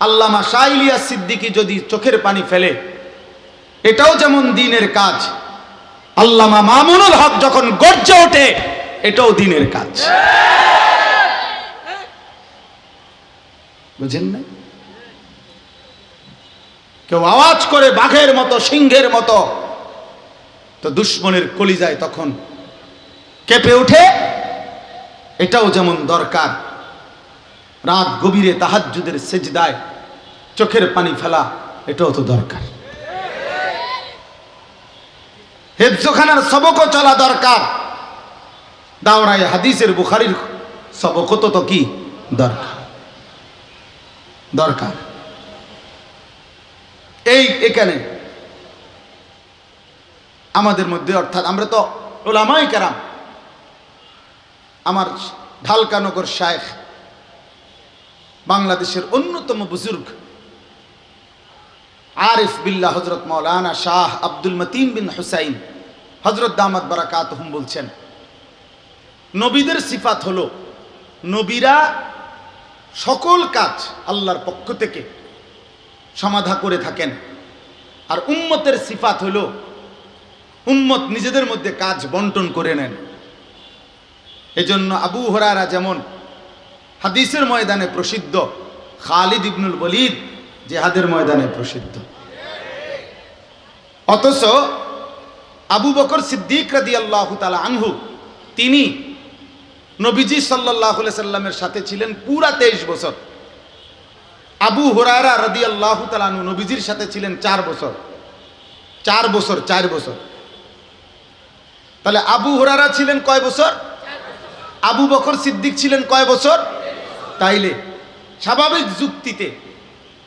আল্লামা শাইলিয়া সিদ্দিকী যদি চোখের পানি ফেলে, এটাও যেমন দিনের কাজ, আল্লামা মামুনুল হক যখন গর্জে ওঠে, এটাও দিনের কাজ। বুঝেন না কেউ আওয়াজ করে বাঘের মতো, সিংহের মতো, তো দুশ্মনের কলিজায় তখন কেঁপে ওঠে, এটাও যেমন দরকার। রাত গভীরে তাহাজ্জুদের সেজদায় চোখের পানি ফেলা, এটাও তো দরকার। হেফজখানার সবকও চলা দরকার। দাওরাই হাদিসের বুখারির সবকও তো তো কি? দরকার। দরকার। এই এখানে আমাদের মধ্যে অর্থাৎ আমরা তো ওলামাই কারাম, আমার ঢালকানগর শায়েখ বাংলাদেশের অন্যতম বুজুর্গ আরিফ বিল্লা হজরত মৌলানা শাহ আব্দুল মতিন বিন হুসাইন হজরত দামাত বারাকাত হুম বলছেন, নবীদের সিফাত হলো নবীরা সকল কাজ আল্লাহর পক্ষ থেকে সমাধা করে থাকেন। আর উম্মতের সিফাত হলো উম্মত নিজেদের মধ্যে কাজ বন্টন করে নেন। এজন্য আবু হরারা যেমন হাদিসের ময়দানে প্রসিদ্ধ খালিদ ইবনুল বলিদ জেহাদের ময়দানে প্রসিদ্ধ। অথচ আবু বকর সিদ্দিক রাদি আল্লাহ তালা আনহু, তিনি নবীজি সাল্লাহ সাল্লামের সাথে ছিলেন পুরা তেইশ বছর। আবু হুরারা রাদি আল্লাহ তালানু নবীজির সাথে ছিলেন চার বছর। চার বছর চার বছর। তাহলে আবু হুরারা ছিলেন কয় বছর? আবু বকর সিদ্দিক ছিলেন কয় বছর? তাইলে স্বাভাবিক যুক্তিতে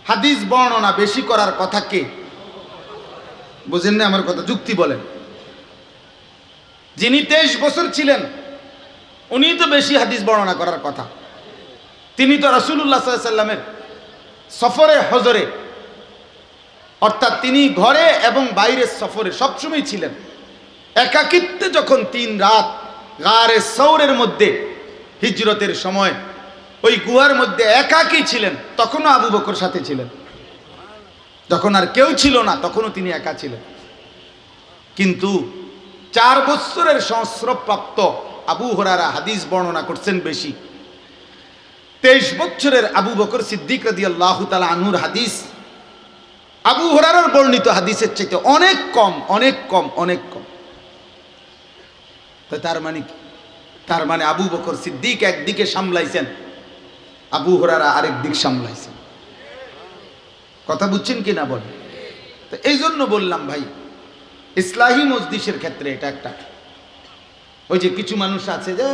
হাদিস বর্ণনা বেশি করার কথা কে? বুঝেন না আমার কথা, যুক্তি বলেন। যিনি তেইশ বছর ছিলেন উনি তো বেশি হাদিস বর্ণনা করার কথা। তিনি তো রসুল্লাহ সাল্লামের সফরে, হজরে, অর্থাৎ তিনি ঘরে এবং বাইরের সফরে সবসময় ছিলেন। একাকিত্বে যখন তিন রাত গারে সৌরের মধ্যে হিজরতের সময় ওই গুহার মধ্যে একাকী ছিলেন, তখনও আবু বকর সাথে ছিলেন। যখন আর কেউ ছিল না, তখনও তিনি একা ছিলেন। কিন্তু চার বৎসরের সংস্রবপ্রাপ্ত আবু হরারা হাদিস বর্ণনা করছেন বেশি। তেইশ বছরের আবু বকর সিদ্দিক রদি আল্লাহ তালা আনুর হাদিস আবু হরারার বর্ণিত হাদিসের চাইতে অনেক কম অনেক কম অনেক কম। তার মানে তার মানে আবু বকর সিদ্দিক একদিকে সামলাইছেন আবু হরারা আরেক দিক সামলাইছে। কথা বুঝছেন কি না বলেন? তো এই জন্য বললাম ভাই, ইসলাহী মজদিসের ক্ষেত্রে এটা একটা। ওই যে কিছু মানুষ আছে যে,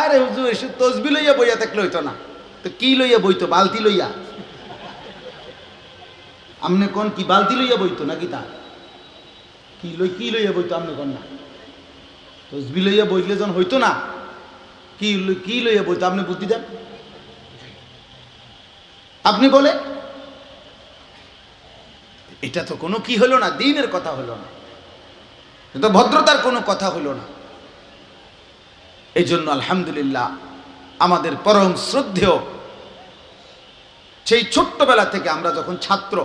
আরে হুজুর, এসে তসবি লইয়া বইয়া থাকলে হইতো না। তো কি লইয়া বইতো, বালতি লইয়া? আমনে কোন কি, বালতি লইয়া বইতো নাকি তা? কি লই কি লইয়া বইতো আমনে কোন না? তসবি লইয়া বইলে যখন হইতো না, কি কি লইয়া বইতো? আপনি বুদ্ধি দেন। আপনি বলে এটা তো কোনো কি হলো না, দিনের কথা হলো না। এটা ভদ্রতার কোনো কথা হলো না। এই জন্য আলহামদুলিল্লাহ আমাদের পরম শ্রদ্ধেয় সেই ছোট্টবেলা থেকে আমরা যখন ছাত্র,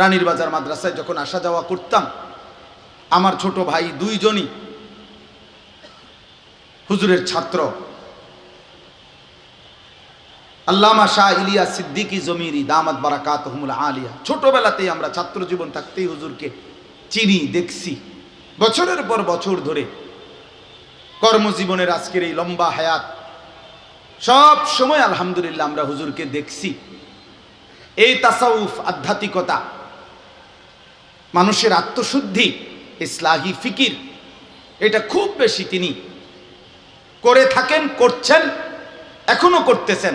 রানীর বাজার মাদ্রাসায় যখন আসা যাওয়া করতাম, আমার ছোট ভাই দুইজনই হুজুরের ছাত্র আল্লামা শাহ ইলিয়া সিদ্দিকী জমিরি দামাত বারাকাত আলিয়া। ছোটবেলাতেই আমরা ছাত্র জীবন থাকতেই হুজুরকে চিনি, দেখছি। বছরের পর বছর ধরে কর্মজীবনের আজকের এই লম্বা হায়াত, সব সময় আলহামদুলিল্লাহ আমরা হুজুরকে দেখছি। এই তাসাউফ আধ্যাত্মিকতা, মানুষের আত্মশুদ্ধি, ইসলাহি ফিকির, এটা খুব বেশি তিনি করে থাকেন, করছেন, এখনও করতেছেন।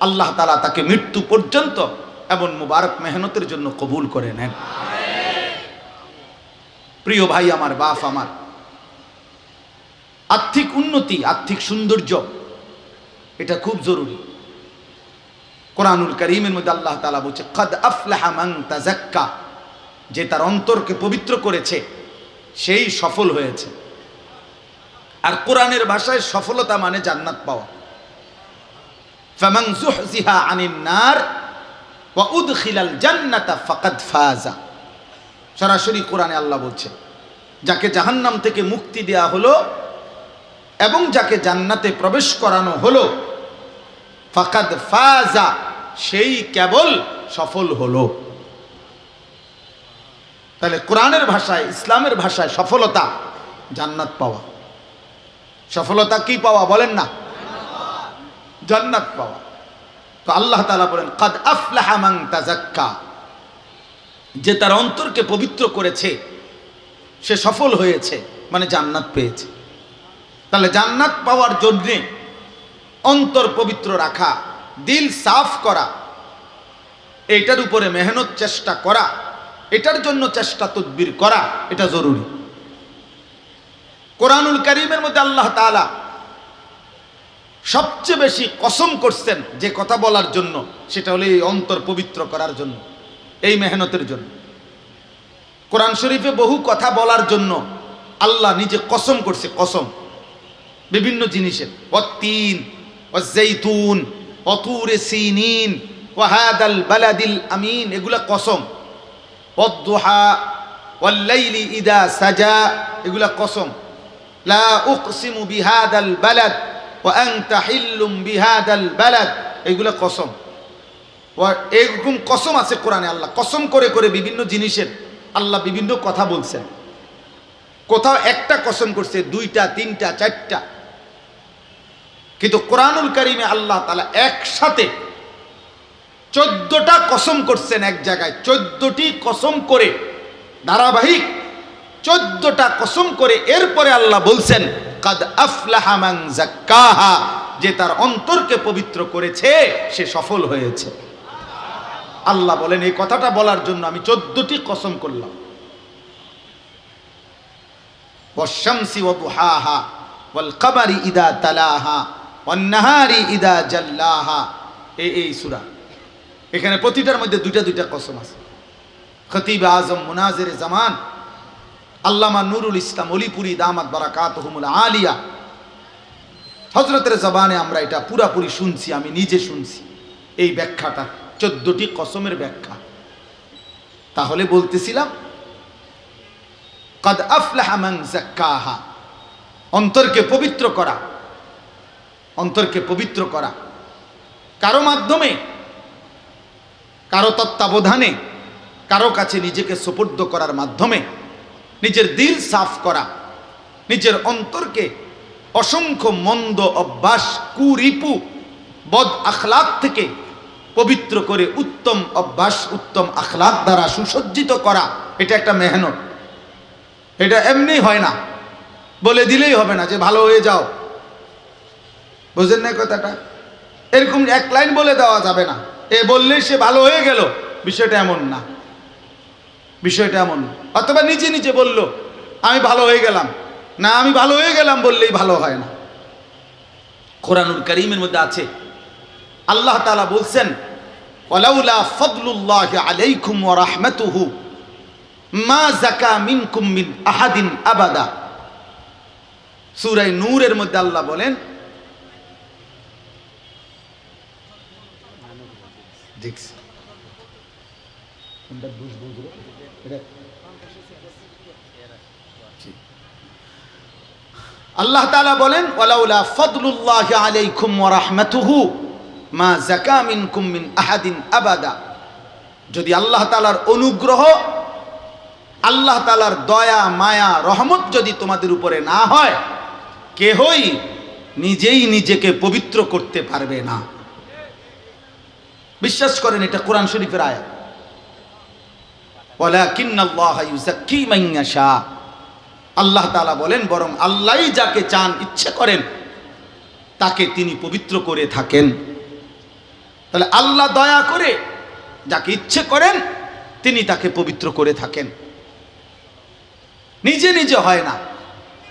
আল্লাহ তালা তাকে মৃত্যু পর্যন্ত এমন মুবারক মেহনতের জন্য কবুল করে নেন। প্রিয় ভাই আমার, বাপ আমার, আর্থিক উন্নতি, আর্থিক সৌন্দর্য, এটা খুব জরুরি। কোরআনুল করিমের মধ্যে আল্লাহ তালা বলছে, কদ আফলাহা মান তাজাক্কা যে তার অন্তরকে পবিত্র করেছে, সেই সফল হয়েছে। আর কোরআনের ভাষায় সফলতা মানে জান্নাত পাওয়া। ফামান যুহজিহা আনিন নার ওয়া উদখিলাল জান্নাতা ফাকাদ ফাজা। সরাসরি কোরআনে আল্লাহ বলছে, যাকে জাহান্নাম থেকে মুক্তি দেয়া হলো এবং যাকে জান্নাতে প্রবেশ করানো হলো, ফাকাদ ফাজা, সেই কেবল সফল হলো। তাহলে কোরআনের ভাষায়, ইসলামের ভাষায় সফলতা জান্নাত পাওয়া। সফলতা কি পাওয়া বলেন না? জান্নাত পাওয়া। তো আল্লাহ তাআলা বলেন, কাদ আফলাহা মান তাজাক্কা যে তার অন্তরকে পবিত্র করেছে, সে সফল হয়েছে মানে জান্নাত পেয়েছে। তাহলে জান্নাত পাওয়ার জন্যে অন্তর পবিত্র রাখা, দিল সাফ করা এটার উপরে মেহনত চেষ্টা করা, এটার জন্য চেষ্টা তদবির করা, এটা জরুরি। কোরআনুল করিমের মধ্যে আল্লাহ তাআলা সবচেয়ে বেশি কসম করছেন যে কথা বলার জন্য, সেটা হলো এই অন্তর পবিত্র করার জন্য, এই মেহনতের জন্য। কোরআন শরীফে বহু কথা বলার জন্য আল্লাহ নিজে কসম করছে, কসম। বিভিন্ন জিনিসের অতিন অজৈতুন অতুরে সিনিন, ওয়াহাদাল বালাদিল আমিন, এগুলা কসম। অদ্দোহা ওয়াল্লাইলি ইদা সাজা, এগুলা কসম। লা উকসিমু বিহাদাল বালাদ আনতা হিল্লুম বিহাদাল বালাদ। এগুলা কসম। ও এরকম কসম আছে কোরআনে আল্লাহ। কসম করে করে বিভিন্ন জিনিসের আল্লাহ বিভিন্ন কথা বলছেন। কোথাও একটা কসম করছে, দুইটা, তিনটা, চারটা। কিন্তু কোরআনুল করিমে আল্লাহ তালা একসাথে চোদ্দটা কসম করছেন এক জায়গায়। চোদ্দটি কসম করে, ধারাবাহিক চোদ্দটা কসম করে এরপরে আল্লাহ বলছেন কাদ আফলাহা মান জাক্কাহা যে তার অন্তরকে পবিত্র করেছে, সে সফল হয়েছে। আল্লাহ বলেন, এই কথাটা বলার জন্য আমি চোদ্দটি কসম করলাম। দুহাহা, ওয়াল কমারি ইদা তালাহা, ওয়ান ইদা জাল্লাহা। এই এই সূরা। এখানে প্রতিটার মধ্যে দুইটা দুইটা কসম আছে। খতিব আজম মুনাজির জামান আল্লামা নুরুল ইসলাম অলিপুরি দামাত বারাকাতহুমুল আলিয়া। হজরতের জবানে আমরা এটা পুরাপুরি শুনছি, আমি নিজে শুনছি। এই ব্যাখ্যাটা, চোদ্দটি কসমের ব্যাখ্যা। তাহলে বলতেছিলাম, কদ আফলাহা অন্তরকে পবিত্র করা, অন্তরকে পবিত্র করা। কারও মাধ্যমে, কারও তত্ত্বাবধানে, কারও কাছে নিজেকে সোপর্দ করার মাধ্যমে নিজের দিল সাফ করা, নিজের অন্তরকে অসংখ্য মন্দ অভ্যাস, কুরিপু, বদ আখলাক থেকে পবিত্র করে উত্তম অভ্যাস, উত্তম আখলাক দ্বারা সুসজ্জিত করা, এটা একটা মেহনত। এটা এমনি হয় না। বলে দিলেই হবে না যে ভালো হয়ে যাও। বুঝেন না কথাটা? এরকম এক লাইন বলে দেওয়া যাবে না। এ বললেই সে ভালো হয়ে গেল, বিষয়টা এমন না। বিষয়টা এমন। অথবা নিজে নিজে বলল, আমি ভালো হয়ে গেলাম। না, আমি ভালো হয়ে গেলাম বললেই ভালো হয় না। কোরআনুল করিমের মধ্যে আছে। আল্লাহ তাআলা বলছেন আলাইকুম মা আহাদিন আবাদা। নূরের মধ্যে আল্লাহ বলেন, দেখছি। কোনটা বুঝব? এটা-। আল্লাহ তাআলা বলেন, ওয়ালাউলা ফদলুল্লাহি আলাইকুম রাহমাতুহু মা জাকা মিনকুম মিন আহাদিন আবাদা যদি আল্লাহ তাআলার অনুগ্রহ, আল্লাহ তাআলার দয়া, মায়া, রহমত যদি তোমাদের উপরে না হয়, কেহই নিজেই নিজেকে পবিত্র করতে পারবে না বিশ্বাস করেন, এটা কোরআন শরীফের আয়াত আল্লাহ তালা বলেন, বরং আল্লাহ যাকে চান, ইচ্ছে করেন, তাকে তিনি পবিত্র করে থাকেন। তাহলে আল্লাহ দয়া করে যাকে ইচ্ছে করেন, তিনি তাকে পবিত্র করে থাকেন। নিজে নিজে হয় না।